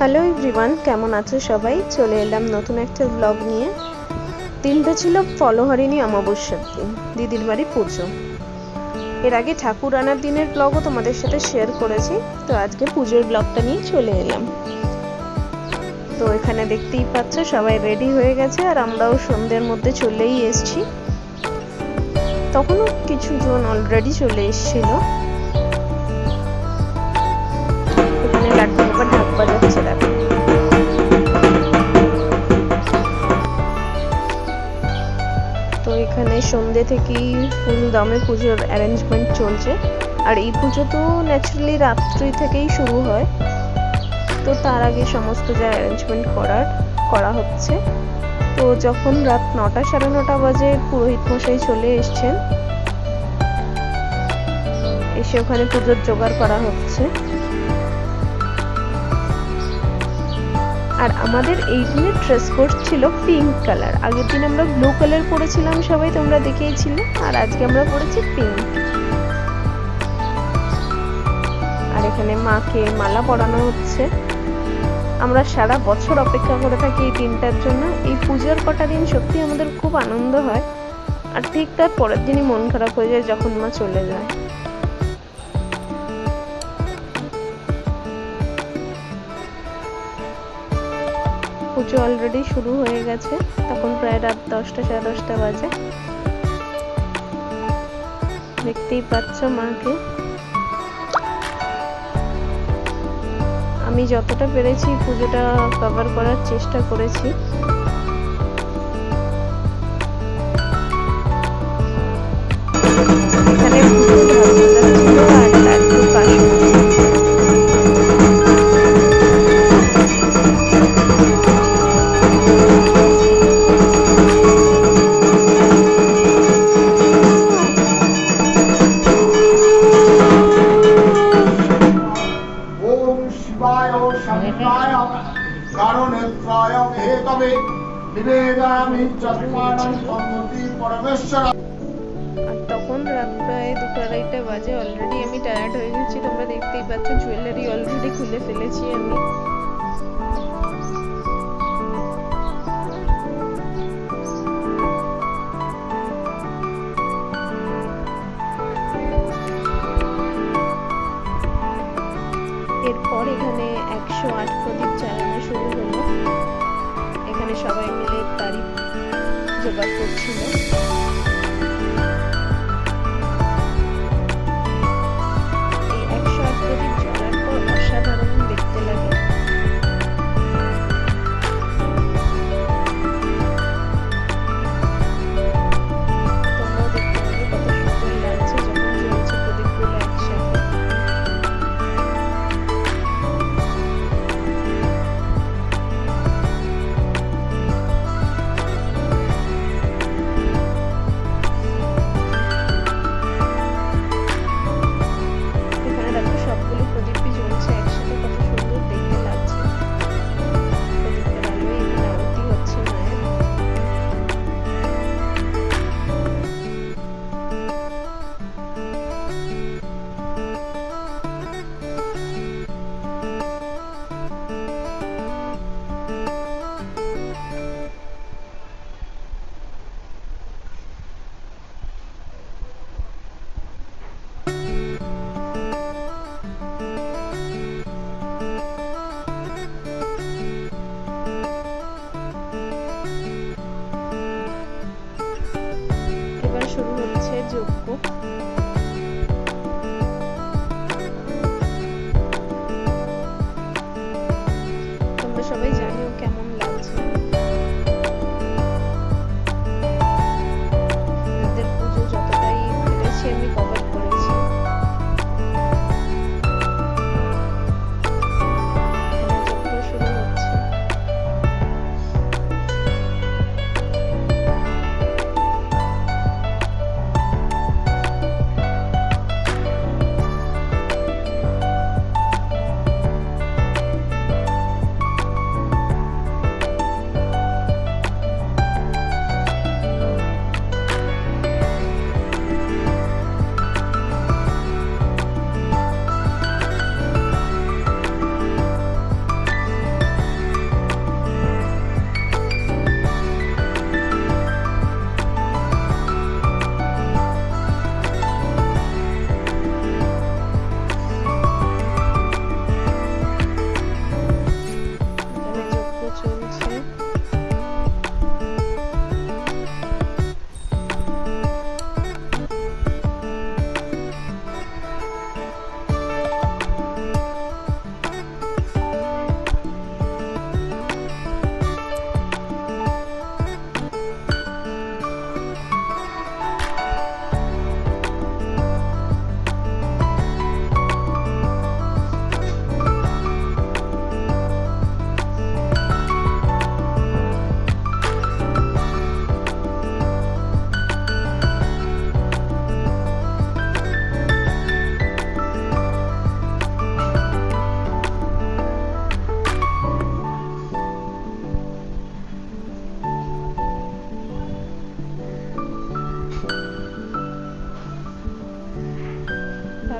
Hello everyone, কেমন আছো সবাই? চলে এলাম নতুন একটা ব্লগ নিয়ে। দিনটা ছিল ফলহারিণী অমাবস্যার দিন, দিদির বাড়ি পুজো। এর আগে ঠাকুর আনার দিনের ব্লগও তোমাদের সাথে শেয়ার করেছি, তো আজকে পুজোর ব্লগটা নিয়ে চলে এলাম। তো এখানে দেখতেই পাচ্ছ, সবাই রেডি হয়ে গেছে, আর আমরাও সন্ধ্যের মধ্যে চলেই এসছি। তখনও কিছু জন অলরেডি চলে এসেছিল। তো এখানে সন্ধ্যে থেকেই ফুল দামে পুজোর অ্যারেঞ্জমেন্ট চলছে। আর এই পুজো তো ন্যাচারালি রাত্রি থেকেই শুরু হয়। তো তার আগে সমস্ত যা অ্যারেঞ্জমেন্ট করার, করা হচ্ছে। তো যখন রাত নটা সাড়ে নটা বাজে পুরোহিত মশাই চলে এসছেন। এসে ওখানে পুজোর জোগাড় করা হচ্ছে। আর আমাদের এই দিনের ড্রেস কোড ছিল পিঙ্ক কালার আগের দিন আমরা ব্লু কালার পরেছিলাম সবাই, তোমরা দেখেইছিলে। আর আজকে আমরা পরেছি পিঙ্ক আর এখানে মাকে মালা পরানো হচ্ছে। আমরা সারা বছর অপেক্ষা করে থাকি এই দিনটার জন্য। এই পুজোর কটা দিন সত্যি আমাদের খুব আনন্দ হয়। আর ঠিক তার পরের দিনই মন খারাপ হয়ে যায় যখন মা চলে যায়। পুজো অলরেডি শুরু হয়ে গেছে। তখন প্রায় রাত দশটা, সাড়ে দশটা বাজে। দেখতেই পাচ্ছ মাকে। আমি যতটা পেরেছি পুজোটা কভার করার চেষ্টা করেছি। তখন রাত প্রায় দুটো আড়াইটা বাজে অলরেডি আমি টায়ার্ড হয়ে গেছি। তোমরা দেখতেই পাচ্ছ জুয়েলারি অলরেডি খুলে ফেলেছি আমি। সবাই মিলে তারিফ জোগাড় করছিল।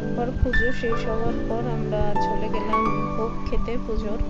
তারপর পুজো শেষ হওয়ার পর আমরা চলে গেলাম ভোগ খেতে পুজোর।